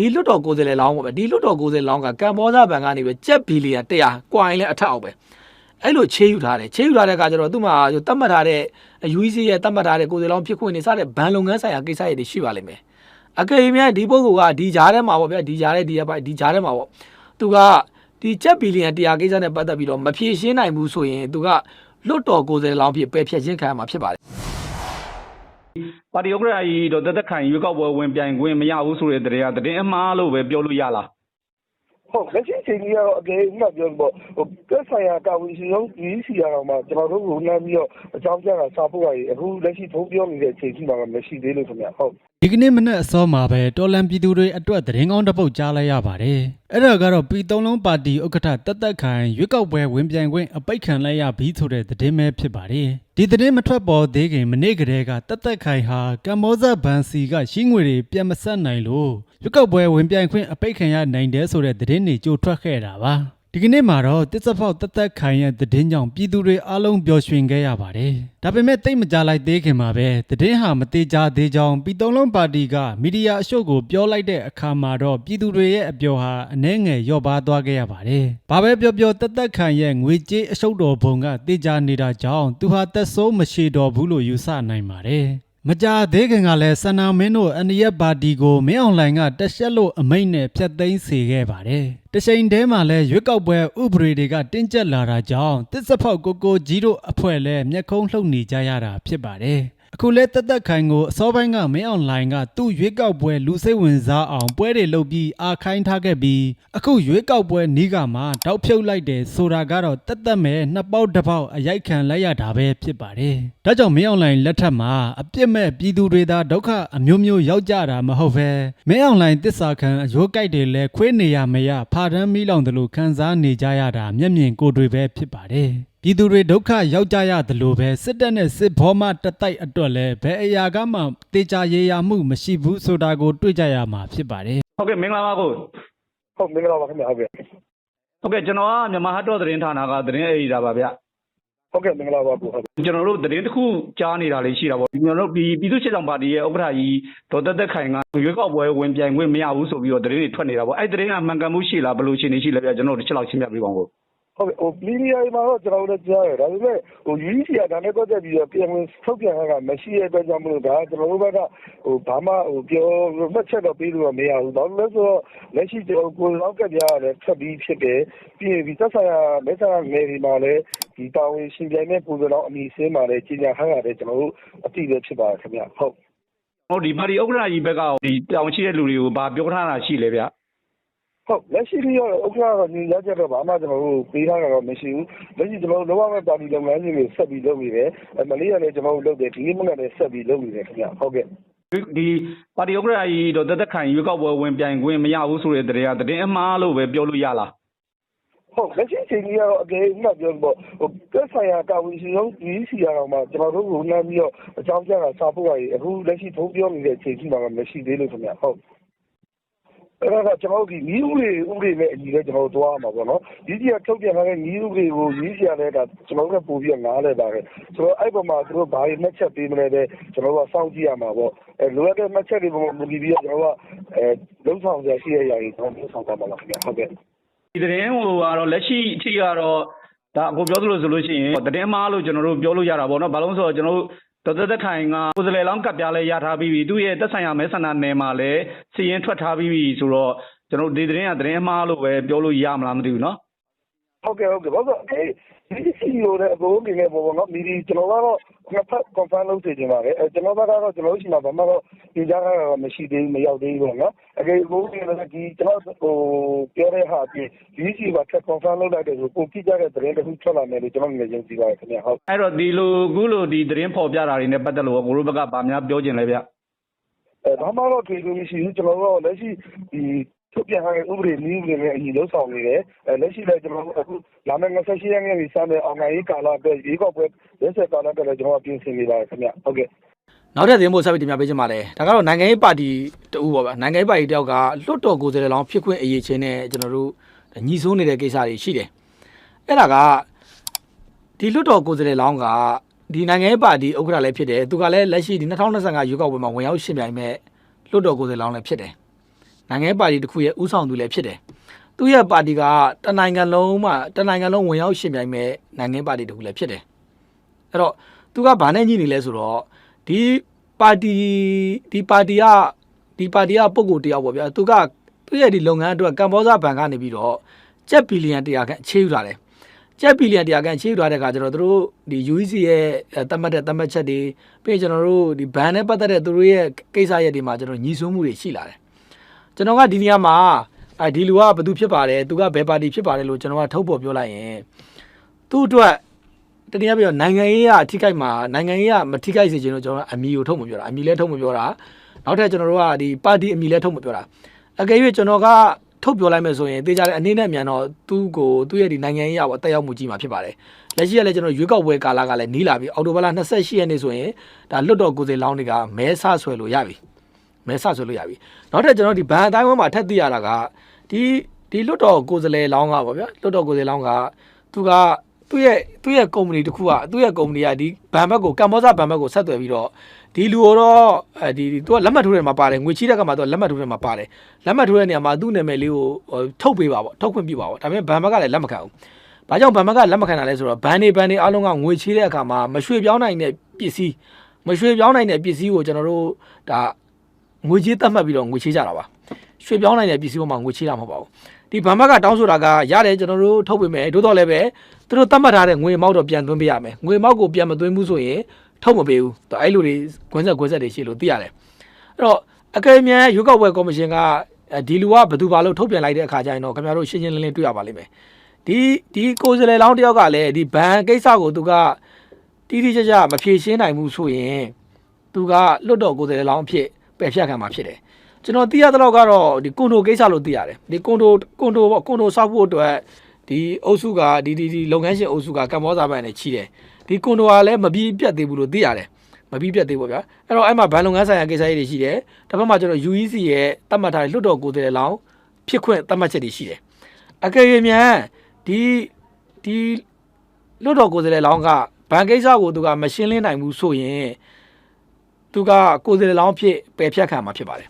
ဒီလွတ်တော်ကိုယ်စားလှယ်လောင်းပေါ့ဗျဒီလွတ်တော်ကိုယ်စားလှယ်လောင်းကကမ္ဘောဇဘဏ်ကနေပဲကျပ်ဘီလီယံ100ကွာရင်လည်းအထက်အောင်ပဲအဲ့လိုချေးယူထားတယ်ချေးယူထားတဲ့အခါကျတော့သူ့မှာတတ်မှတ်ထားတဲ့ UEC ရဲ့တတ်မှတ်ထားတဲ့ကိုယ်စားလှယ်လောင်းဖြစ်ခွင့်နေစတဲ့ဘဏ်လုပ်ငန်းဆိုင်ရာကိစ္စတွေရှိပါလိမ့်မယ်အကယ်၍များဒီပုဂ္ဂိုလ်ကဒီကြားထဲမှာပေါ့ဗျဒီကြားထဲဒီရပိုက်ဒီကြားထဲမှာပေါ့သူကဒီကျပ်ဘီလီယံ100ကိစ္စနဲ့ပတ်သက်ပြီးတော့မဖြေရှင်းနိုင်ဘူးဆိုရင်သူကလွတ်တော်ကိုယ်စားလှယ်လောင်းဖြစ်ပယ်ဖျက်ခြင်းခံရမှာဖြစ်ပါတယ် ပါတီဥက္ကဋ္ဌကြီးတော့တက်တက်ခိုင်ရွေးကောက်ပွဲဝင်ပြိုင်ခွင့်မရဘူးဆိုတဲ့တဲ့ကတည်င်းအမှားလို့ပဲပြောလို့ရလား ဟုတ်လက်ရှိအချိန်ကြီးကတော့အကယ်ဥပမာပြောလို့ပေါ့ဟိုသက်ဆိုင်ရာတာဝန်ရှိဆုံးဒီစီရအောင်မှာကျွန်တော်တို့ကလမ်းပြီးတော့အကြောင်းပြတာစာပို့ရည်အခုလက်ရှိထုံးပြောနေတဲ့အချိန်ကြီးမှာမရှိသေးလို့ခင်ဗျဟုတ်ဒီကနေ့မနေ့အစောမှာပဲတော်လန်ပြည်သူတွေအတွက်သတင်းကောင်းတစ်ပုဒ်ကြားလိုက်ရပါတယ်။အဲ့ဒါကတော့ပြည်သုံးလုံးပါတီဥက္ကဋ္ဌတက်တက်ခိုင်ရွေးကောက်ပွဲဝင်ပြိုင်ခွင့်အပိတ်ခံလိုက်ရပြီးဆိုတဲ့သတင်းပဲဖြစ်ပါတယ်။ဒီသတင်းမထွက်ပေါ်သေးခင်မနေ့ကတည်းကတက်တက်ခိုင်ဟာကမ္ဘောဇဘန်စီကရှိငွေတွေပြန်မဆက်နိုင်လို့ ရွေးကောက်ပွဲဝင်ပြိုင်ခွင့်အပိတ်ခံရနိုင်တယ်ဆိုတဲ့သတင်းတွေကြိုထွက်ခဲ့တာပါ။ဒီကနေ့မှာတော့တစ်စဖောက်တက်တက်ခိုင်ရဲ့သတင်းကြောင့်ပြည်သူတွေအားလုံးပျော်ရွှင်ခဲ့ရပါတယ်။ဒါပေမဲ့တိတ်မကြလိုက်သေးခင်မှာပဲသတင်းဟာမသေးကြသေးကြောင်းပြည်သုံးလုံးပါတီကမီဒီယာအရှုပ်ကိုပြောလိုက်တဲ့အခါမှာတော့ပြည်သူတွေရဲ့အပျော်ဟာအနှဲငယ်လျော့ပါသွားခဲ့ရပါတယ်။ဘာပဲပြောပြောတက်တက်ခိုင်ရဲ့ငွေကြေးအရှုပ်တော်ဘုံကတေချာနေတာကြောင့်သူဟာသက်ဆိုးမရှိတော့ဘူးလို့ယူဆနိုင်ပါတယ်။ မကြသေးခင်ကလည်းဆန္နာမင်းတို့အန်ဒီယက်ပါတီကိုမင်းအွန်လိုင်းကတက်ရှက်လို့အမိန့်နဲ့ဖျက်သိမ်းစေခဲ့ပါတယ်။တချိန်တည်းမှာလည်းရွေးကောက်ပွဲဥပဒေတွေကတင်းကျပ်လာတာကြောင့်တစ်စဖောက်ကိုကိုကြီးတို့အဖွဲ့လည်းမျက်ခုံးလှုပ်နေကြရတာဖြစ်ပါတယ်။ အခုလဲတက်တက်ခိုင်ကိုအစောပိုင်းကမင်းအွန်လိုင်းကသူ့ရွေးကောက်ပွဲလူစိတ်ဝင်စားအောင်ပွဲတွေလုပ်ပြီးအာခိုင်းထားခဲ့ပြီးအခုရွေးကောက်ပွဲနီးကမှတောက်ဖြုတ်လိုက်တယ်ဆိုတာကတော့တက်တက်မဲ့နှစ်ပေါက်တစ်ပေါက်အရိုက်ခံလိုက်ရတာပဲဖြစ်ပါတယ်။ဒါကြောင့်မင်းအွန်လိုင်းလက်ထက်မှာအပြစ်မဲ့ပြည်သူတွေသာဒုက္ခအမျိုးမျိုးရောက်ကြတာမဟုတ်ပဲမင်းအွန်လိုင်းတစ္ဆာခံအယိုးကြိုက်တွေလဲခွေးနေရမရဖာတန်းမီးလောင်တယ်လို့ခံစားနေကြရတာမျက်မြင်ကိုယ်တွေပဲဖြစ်ပါတယ်။ ပြည်သူတွေဒုက္ခရောက်ကြရသလိုပဲစစ်တပ်နဲ့စစ်ဘောမတတိုက်အတွက်လည်းဘယ်အရာကမှတေချာရေရာမှုမရှိဘူးဆိုတာကိုတွေ့ကြရမှာဖြစ်ပါတယ်ဟုတ်ကဲ့မင်္ဂလာပါကိုဟုတ်မင်္ဂလာပါခင်ဗျဟုတ်ကဲ့ဟုတ်ကဲ့ကျွန်တော်ကမြန်မာဟတ်တော်သတင်းဌာနကသတင်းအေဒီတာပါဗျဟုတ်ကဲ့မင်္ဂလာပါကိုဟုတ်ကျွန်တော်တို့သတင်းတစ်ခုကြားနေတာလေးရှိတာပေါ့ကျွန်တော်တို့ဒီပြည်သူ့စစ်ဆောင်ပါတီရဲ့ဥက္ကဋ္ဌကြီးဒေါ်တက်တက်ခိုင်ကရွေးကောက်ပွဲဝင်ပြိုင်ခွင့်မရဘူးဆိုပြီးတော့သတင်းတွေထွက်နေတာပေါ့အဲ့သတင်းကမှန်ကန်မှုရှိလားဘယ်လိုရှင်းနေရှိလဲဗျကျွန်တော်တို့တစ်ချက်လောက်ရှင်းပြပေးပါဦးကို ဟုတ်ကဲ့ဟိုမီဒီယာမှာတော့ကျွန်တော်တို့ကြားရတယ်ဒါပေမဲ့ဟို UEC ကဒါနဲ့ပတ်သက်ပြီးတော့ပြန်ဝင်ထုတ်ပြန်တာကမရှိတဲ့အတွက်ကြောင့်မလို့ဒါကျွန်တော်တို့ဘက်ကဟိုဘာမှဟိုပြောမှတ်ချက်တော့ပေးလို့မရဘူးဘာလို့လဲဆိုတော့လက်ရှိကျွန်တော်ကိုယ်လောက်ကပြရတယ်ထွက်ပြီးဖြစ်တယ်ပြီးရင်ဒီသက်ဆိုင်ရာလက်ဆိုင်ရာနယ်ဒီမှာလည်းဒီတာဝန်ရှင်ပြိုင်တဲ့ပုံစံတော့အမည်စင်းမှာလည်းကြီးညာထားရတယ်ကျွန်တော်တို့အတိပဲဖြစ်ပါတယ်ခင်ဗျဟုတ်ဟိုဒီပါတီဥက္ကဋ္ဌကြီးဘက်ကဒီတောင်ရှိတဲ့လူတွေကိုဗာပြောထားတာရှိလဲဗျ ဟုတ်လက်ရှိပြီးတော့ဥက္ကဋ္ဌကညရချက်တော့ဘာမှကျွန်တော်တို့ပေးထားတာတော့မရှိဘူးလက်ရှိကျွန်တော်တို့လောကမဲ့ပါတီလုပ်ငန်းစဉ်တွေဆက်ပြီးလုပ်နေတယ်အမလေးကလည်းကျွန်တော်တို့လုပ်တယ်ဒီနေ့မှလည်းဆက်ပြီးလုပ်နေတယ်ခင်ဗျဟုတ်ကဲ့ဒီပါတီဥက္ကဋ္ဌကြီးဒေါ်တက်တက်ခိုင်ရွေးကောက်ပွဲဝင်ပြိုင်ခွင့်မရဘူးဆိုတဲ့တဲ့ကတည်င်းအမှားလို့ပဲပြောလို့ရလားဟုတ်လက်ရှိအချိန်ကြီးကတော့အကယ်ဥပမာပြောလို့ပေါ့ဟိုသက်ဆိုင်ရာတာဝန်ရှိဆုံးဒီစီရအောင်မှာကျွန်တော်တို့ကလမ်းပြီးတော့အကြောင်းပြတာစာပို့ရည်အခုလက်ရှိထုံးပြောနေတဲ့အချိန်ကြီးမှာမရှိသေးလို့ခင်ဗျဟုတ် အဲ့ဒါက ကျွန်တော်တို့ဒီနီးဥတွေဥတွေနဲ့အညီလဲကျွန်တော်တို့သွားရမှာပေါ့နော်ဒီကြီးကထုတ်ပြန်ထားတဲ့နီးဥတွေကိုနီးစီရတဲ့ကကျွန်တော်တို့ကပို့ပြီးတော့ နားလဲပါတယ် ဆိုတော့ အဲ့ပေါ်မှာ သူတို့ ဘာတွေ မှတ်ချက်ပေးမလဲတဲ့ကျွန်တော်တို့က စောင့်ကြည့်ရမှာပေါ့အဲလိုအပ်တဲ့ မှတ်ချက်တွေပေါ်မှာ မူတည်ပြီးတော့ ကျွန်တော်တို့ကအဲလုံးဆောင်ကြရှိရရည်ကျွန်တော်တို့ဆောင်သွားမှာပါခင်ဗျဟုတ်ကဲ့ဒီသတင်းဟိုကတော့ လက်ရှိအထိကတော့ ဒါအခုပြောသလိုဆိုလို့ရှိရင် သတင်းအမှားလို့ ကျွန်တော်တို့ ပြောလို့ရတာပေါ့နော် ဘာလို့လဲဆိုတော့ ကျွန်တော်တို့ ဒေါ်သက်သက်ခိုင်ကကိုယ်စားလှယ်လောင်းကပ်ပြားလဲရထားပြီးပြီသူ့ရဲ့သက်ဆိုင်ရာမဲဆန္ဒနယ်မှာလည်းစီရင်ထွက်ထားပြီးပြီဆိုတော့ကျွန်တော်တို့ဒီသတင်းကသတင်းအမှားလို့ပဲပြောလို့ရမလားမသိဘူးနော်ဟုတ်ကဲ့ဟုတ်ကဲ့ဘာလို့အဲ ဒီစီလိုတဲ့အကုန်လုံးနေပေါ်ပေါ်နော်မီဒီကျွန်တော်ကတော့နှစ်ဖက် confirm လုပ်စေချင်ပါတယ်အဲကျွန်တော်ကတော့ကျွန်တော်ရှိမှာဘာမှတော့ဒီကြားကတော့မရှိသေးဘူးမရောက်သေးဘူးပေါ့နော်အကယ်ကိုဒီလည်းဒီကျွန်တော်ဟိုပြောတဲ့ဟာအပြင်ဒီစီကထပ် confirm လုပ်လိုက်တယ်ဆိုပုံကြည့်ကြတဲ့သတင်းတစ်ခုထွက်လာမယ်လို့ကျွန်တော်လည်းယုံကြည်ပါတယ်ခင်ဗျဟုတ်အဲ့တော့ဒီလိုအခုလိုဒီသတင်းဖော်ပြတာတွေနဲ့ပတ်သက်လို့ကိုတို့ဘက်ကဗာများပြောချင်လဲဗျအဲဘာမှတော့တွေ့လို့မရှိဘူးကျွန်တော်တို့လက်ရှိဒီ ထုတ်ပြန်ထားတဲ့ ဥပဒေ နည်းဥပဒေနဲ့အညီ လုံးဆောင်နေတယ်အဲလက်ရှိလည်းကျွန်တော်တို့အခုလာမယ့်28ရက်နေ့ပြီးစတဲ့အောင်နိုင်ရေးကာလအတွက်ရေကောက်ပွဲရက်ဆက်ကာလအတွက်လည်း ကျွန်တော်ပြင်ဆင်နေပါတယ်ခင်ဗျဟုတ်ကဲ့နောက်ထပ်သတင်းပို့ဆက်ပြီးတင်ပြပေးချင်ပါတယ် ဒါကတော့ နိုင်ငံရေးပါတီတူပေါ့ဗျာ နိုင်ငံရေးပါတီတယောက်က လွတ်တော်ကိုယ်စားလှယ်လောင်း ဖြစ်ခွင့်အရေးချင်းနဲ့ ကျွန်တော်တို့ညီစိုးနေတဲ့ကိစ္စတွေရှိတယ် အဲ့ဒါက ဒီလွတ်တော်ကိုယ်စားလှယ်လောင်းက ဒီနိုင်ငံရေးပါတီ ဥက္ကဋ္ဌလည်းဖြစ်တယ် သူကလည်း လက်ရှိဒီ2025ရွေးကောက်ပွဲမှာ ဝင်ရောက်ရှင်ပြိုင်မဲ့လွတ်တော်ကိုယ်စားလှယ်လောင်းလည်းဖြစ်တယ် နိုင်ငံရေးပါတီတစ်ခုရဲ့ဥဆောင်သူလည်းဖြစ်တယ်သူရဲ့ပါတီကတနိုင်ငံလုံးမှာတနိုင်ငံလုံးဝင်ရောက်ရှင်ပြိုင်မဲ့နိုင်ငံရေးပါတီတစ်ခုလည်းဖြစ်တယ်အဲ့တော့သူကဘာနဲ့ညှိနေလဲဆိုတော့ဒီပါတီဒီပါတီကဒီပါတီကပုံကိုယ်တယောက်ပေါ့ဗျာသူကသူရဲ့ဒီလုပ်ငန်းအတွက်ကမ္ဘောဇဘဏ်ကနေပြီးတော့ကျပ်ဘီလီယံ100ခန့်အခြေယူထားတယ်ကျပ်ဘီလီယံတရားကန်ချေးယူထားတဲ့အခါကျတော့သူတို့ဒီ UEC ရဲ့အဲသတ်မှတ်တဲ့သတ်မှတ်ချက်တွေပြီးရင်ကျွန်တော်တို့ဒီဘန်နဲ့ပတ်သက်တဲ့သူတို့ရဲ့ကိစ္စရက်တွေမှာကျွန်တော်ညီဆွမှုတွေရှိလာတယ် ကျွန်တော်ကဒီနေရာမှာအဲဒီလူကဘယ်သူဖြစ်ပါတယ်သူကဘယ်ပါတီဖြစ်ပါတယ်လို့ကျွန်တော်ကထုတ်ပေါ်ပြောလိုက်ရင်သူ့အတွက်တနည်းအားဖြင့်နိုင်ငံရေးကအထိခိုက်မှာနိုင်ငံရေးကမထိခိုက်စေချင်လို့ကျွန်တော်ကအမီကိုထုတ်မပြောတာအမီလည်းထုတ်မပြောတာနောက်ထပ်ကျွန်တော်တို့ကဒီပါတီအမီလည်းထုတ်မပြောတာအကယ်၍ကျွန်တော်ကထုတ်ပြောလိုက်မယ်ဆိုရင်တေချာတဲ့အနေနဲ့မြန်တော့သူ့ကိုသူ့ရဲ့ဒီနိုင်ငံရေးအပေါ်တက်ရောက်မှုကြီးမှာဖြစ်ပါတယ်လက်ရှိကလည်းကျွန်တော်ရွေးကောက်ပွဲကာလကလည်းနီးလာပြီအော်တိုဘလာ28ရက်နေ့ဆိုရင်ဒါလွတ်တော်ကိုယ်စားလောင်းတွေကမဲဆဆွဲလို့ရပြီ မဲဆဆွဲလို့ရပြီနောက်ထပ်ကျွန်တော်ဒီဘန်အတိုင်းဝန်းမှာထပ်သိရတာကဒီဒီလွတ်တော်ကိုယ်စားလှယ်လောင်းကပေါ့ဗျာလွတ်တော်ကိုယ်စားလှယ်လောင်းကသူကသူ့ရဲ့သူ့ရဲ့ကုမ္ပဏီတစ်ခုကသူ့ရဲ့ကုမ္ပဏီကဒီဘန်ဘက်ကိုကမ္ဘောဇဘန်ဘက်ကိုဆက်သွယ်ပြီးတော့ဒီလူတော့အဲဒီသူကလက်မှတ်ထိုးတယ်မှာပါတယ်ငွေချီးတဲ့ကမှာသူကလက်မှတ်ထိုးတယ်မှာပါတယ်လက်မှတ်ထိုးတဲ့နေရာမှာသူ့နာမည်လေးကိုဟိုထုတ်ပေးပါပေါ့ထုတ်ခွင့်ပြုပါပေါ့ဒါပေမဲ့ဘန်ဘက်ကလည်းလက်မခံဘူးဘာကြောင့်ဘန်ဘက်ကလက်မခံတာလဲဆိုတော့ဘန်နေဘန်နေအားလုံးကငွေချီးတဲ့အခါမှာမရွှေ့ပြောင်းနိုင်တဲ့ပစ္စည်းမရွှေ့ပြောင်းနိုင်တဲ့ပစ္စည်းကိုကျွန်တော်တို့ဒါ ငွေချေးသတ်မှတ်ပြီးတော့ငွေချေးကြတာပါရွှေ့ပြောင်းနိုင်တဲ့ပစ္စည်းပေါ်မှာငွေချေးတာမဟုတ်ပါဘူးဒီဘန်ဘက်ကတောင်းဆိုတာကရတယ်ကျွန်တော်တို့ထုတ်ပေးမယ်သို့တော်လည်းပဲသူတို့သတ်မှတ်ထားတဲ့ငွေအမောက်တော့ပြန်သွင်းပေးရမယ်ငွေအမောက်ကိုပြန်မသွင်းဘူးဆိုရင်ထုတ်မပေးဘူးတော့အဲ့လိုတွေခွန်းဆက်ခွန်းဆက်တွေရှိလို့သိရတယ်အဲ့တော့အကယ်၍ရွေးကောက်ပွဲကော်မရှင်ကဒီလူကဘယ်သူပါလို့ထုတ်ပြန်လိုက်တဲ့အခါကျရင်တော့ခင်ဗျားတို့ရှင်းရှင်းလင်းလင်းတွေ့ရပါလိမ့်မယ်ဒီဒီကိုယ်စားလှယ်လောင်းတယောက်ကလည်းဒီဘန်ကိစ္စကိုသူကတိတိကျကျမဖြေရှင်းနိုင်ဘူးဆိုရင်သူကလွတ်တော်ကိုယ်စားလှယ်လောင်းအဖြစ် ပယ်ဖြတ်ခံမှာဖြစ်တယ်ကျွန်တော်သိရတဲ့လောက်ကတော့ဒီကွန်ဒိုကိစ္စလို့သိရတယ်ဒီကွန်ဒိုကွန်ဒိုပေါ့ကွန်ဒိုဆောက်ဖို့အတွက်ဒီအုပ်စုကဒီဒီဒီလုပ်ငန်းရှင်အုပ်စုကကမ္ဘောဇာဘန်နဲ့ချီတယ်ဒီကွန်ဒိုကလည်းမပြီးပြတ်သေးဘူးလို့သိရတယ်မပြီးပြတ်သေးဘူးဗျာအဲ့တော့အဲ့မှာဘန်လုပ်ငန်းဆိုင်ရာကိစ္စတွေရှိတယ်တစ်ဖက်မှာကျွန်တော် UEC ရဲ့တတ်မှတ်ထားတဲ့လွှတ်တော်ကိုယ်စားလှယ်လောင်းဖြစ်ခွင့်တတ်မှတ်ချက်တွေရှိတယ်အကယ်၍မြန်ဒီဒီလွှတ်တော်ကိုယ်စားလှယ်လောင်းကဘန်ကိစ္စကိုသူကမရှင်းလင်းနိုင်ဘူးဆိုရင် သူကကိုယ်စားလှယ်လောင်းဖြစ်ပယ်ဖြတ်ခံမှာဖြစ်ပါတယ်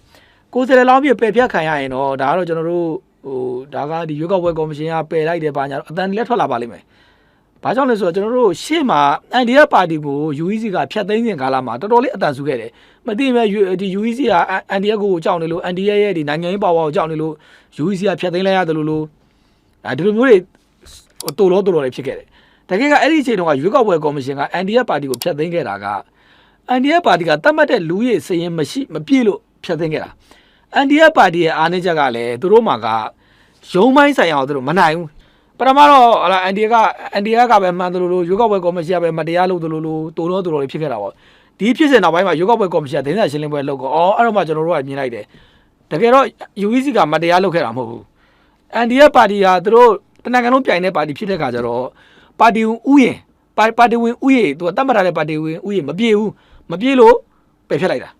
ကိုယ်စားလှယ်လောင်းပြပယ်ဖြတ်ခံရရင်တော့ဒါကတော့ကျွန်တော်တို့ဟိုဒါကဒီရွေးကောက်ပွဲကော်မရှင်ကပယ်လိုက်တယ်ပါညာတော့အတန်လည်းထွက်လာပါလိမ့်မယ်။ဘာကြောင့်လဲဆိုတော့ကျွန်တော်တို့ရှေ့မှာ NDF ပါတီကို UEC ကဖျက်သိမ်းစဉ်ကာလမှာတော်တော်လေးအတန်ဆူခဲ့တယ်။မသိမဲ့ဒီ UEC က NDF ကိုကြောက်နေလို့ NDF ရဲ့ဒီနိုင်ငံရေးပါဝါကိုကြောက်နေလို့ UEC ကဖျက်သိမ်းလိုက်ရတယ်လို့လို့ဒါဒီလိုမျိုးတွေတူလို့တူလို့တွေဖြစ်ခဲ့တယ်။တကယ်ကအဲ့ဒီအချိန်တုန်းကရွေးကောက်ပွဲကော်မရှင်က NDF ပါတီကိုဖျက်သိမ်းခဲ့တာက NDF ပါတီကတတ်မှတ်တဲ့လူကြီးစရင်မရှိမပြည့်လို့ဖျက်သိမ်းခဲ့တာ NDF ပါတီရဲ့အားနည်းချက်ကလည်းသူတို့မှာကရုံးပိုင်းဆိုင်အောင်သူတို့မနိုင်ဘူးပထမတော့ဟလာ NDF က NDF ကပဲမှန်တယ်လို့လို့ရွေးကောက်ပွဲကော်မရှင်ကပဲမတရားလုပ်တယ်လို့လို့တိုးတော့တိုးတော့ဖြစ်ခဲ့တာပေါ့ဒီဖြစ်စဉ်နောက်ပိုင်းမှာရွေးကောက်ပွဲကော်မရှင်ကဒင်းစာရှင်းလင်းပွဲလုပ်ကောအော်အဲ့တော့မှကျွန်တော်တို့ကမြင်လိုက်တယ်တကယ်တော့ UEC ကမတရားလုပ်ခဲ့တာမဟုတ်ဘူး NDF ပါတီကသူတို့တနင်္ဂနွေပြိုင်တဲ့ပါတီဖြစ်တဲ့ခါကျတော့ပါတီဝင်ဥယျင်ပါပါတီဝင်ဥယျင်သူကတတ်မှတ်ထားတဲ့ပါတီဝင်ဥယျင်မပြေဘူး မပြေလို့ပယ်ဖျက်လိုက်တာ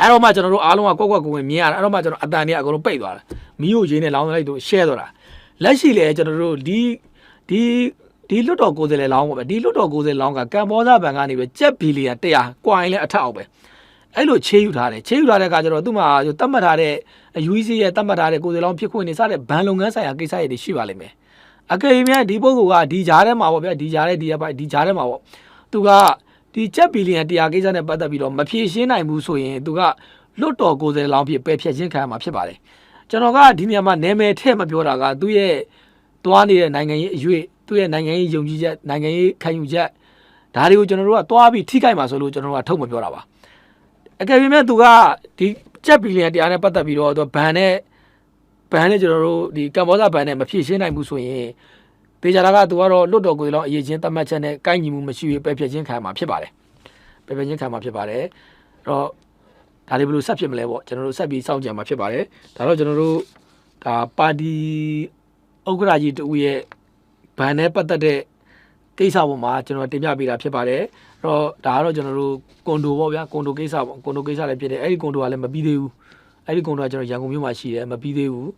အဲ့တော့မှကျွန်တော်တို့အားလုံးကကွက်ကွက်ကိုဝင်မြင်ရတာအဲ့တော့မှကျွန်တော်အတန်ကြီးအကုန်လုံးပိတ်သွားတာမီးကိုရင်းနဲ့လောင်းလိုက်တော့ share သွားတာလက်ရှိလေကျွန်တော်တို့ဒီဒီဒီလွတ်တော်ကိုယ်စားလှယ်လောင်းပေါ့ဗျဒီလွတ်တော်ကိုယ်စားလှယ်လောင်းကကမ္ဘောဇဘဏ်ကနေပဲကျပ်ဘီလီယံ100ကွာရင်လည်းအထက်အောက်ပဲအဲ့လိုချေးယူထားတယ်ချေးယူထားတဲ့အခါကျတော့သူ့မှာတတ်မှတ်ထားတဲ့ UEC ရဲ့တတ်မှတ်ထားတဲ့ကိုယ်စားလှယ်လောင်းဖြစ်ခွင့်နေစတဲ့ဘဏ်လုပ်ငန်းဆိုင်ရာကိစ္စတွေရှိပါလိမ့်မယ်အကယ်၍များဒီပုဂ္ဂိုလ်ကဒီကြားထဲမှာပေါ့ဗျဒီကြားထဲဒီဒီကြားထဲမှာပေါ့သူက ဒီကျပ်ဘီလီယံ100ကိစ္စနဲ့ပတ်သက်ပြီးတော့မဖြေရှင်းနိုင်ဘူးဆိုရင်သူကလွတ်တော်ကိုယ်စားလောင်းဖြစ်ပယ်ဖြတ်ခြင်းခံရမှာဖြစ်ပါတယ်ကျွန်တော်ကဒီနေရာမှာနာမည်ထည့်မပြောတာကသူ့ရဲ့တွားနေတဲ့နိုင်ငံရေးအရွေ့သူ့ရဲ့နိုင်ငံရေးယုံကြည်ချက်နိုင်ငံရေးခံယူချက်ဒါတွေကိုကျွန်တော်တို့ကတွားပြီးထိခိုက်မှာဆိုလို့ကျွန်တော်တို့ကထုတ်မပြောတာပါအကယ်၍မဲ့သူကဒီကျပ်ဘီလီယံတရားနဲ့ပတ်သက်ပြီးတော့သူဘန်နဲ့ဘန်နဲ့ကျွန်တော်တို့ဒီကမ္ဘောဇဘန်နဲ့မဖြည့်ရှင်းနိုင်ဘူးဆိုရင် တေချာတာကသူကတော့လွတ်တော်ကိုယ်စားလောင်းအရေးချင်းတတ်မှတ်ချက်နဲ့ကိုင်းညီမှုမရှိဘဲပယ်ဖြတ်ခြင်းခံရမှာဖြစ်ပါတယ်ပယ်ဖြတ်ခြင်းခံရမှာဖြစ်ပါတယ်အဲ့တော့ဒါလေးဘယ်လိုဆက်ဖြစ်မလဲပေါ့ကျွန်တော်တို့ဆက်ပြီးစောင့်ကြံမှာဖြစ်ပါတယ်ဒါတော့ကျွန်တော်တို့ဒါပါတီဥက္ကရာကြီးတူရဲ့ဗန်နဲ့ပတ်သက်တဲ့ကိစ္စပေါ်မှာကျွန်တော်တင်ပြပေးတာဖြစ်ပါတယ်အဲ့တော့ဒါကတော့ကျွန်တော်တို့ကွန်ဒိုပေါ့ဗျာကွန်ဒိုကိစ္စပေါ့ကွန်ဒိုကိစ္စလည်းဖြစ်တယ်အဲ့ဒီကွန်ဒိုကလည်းမပြီးသေးဘူးအဲ့ဒီကွန်ဒိုကကျွန်တော်ရန်ကုန်မြို့မှာရှိတယ်မပြီးသေးဘူး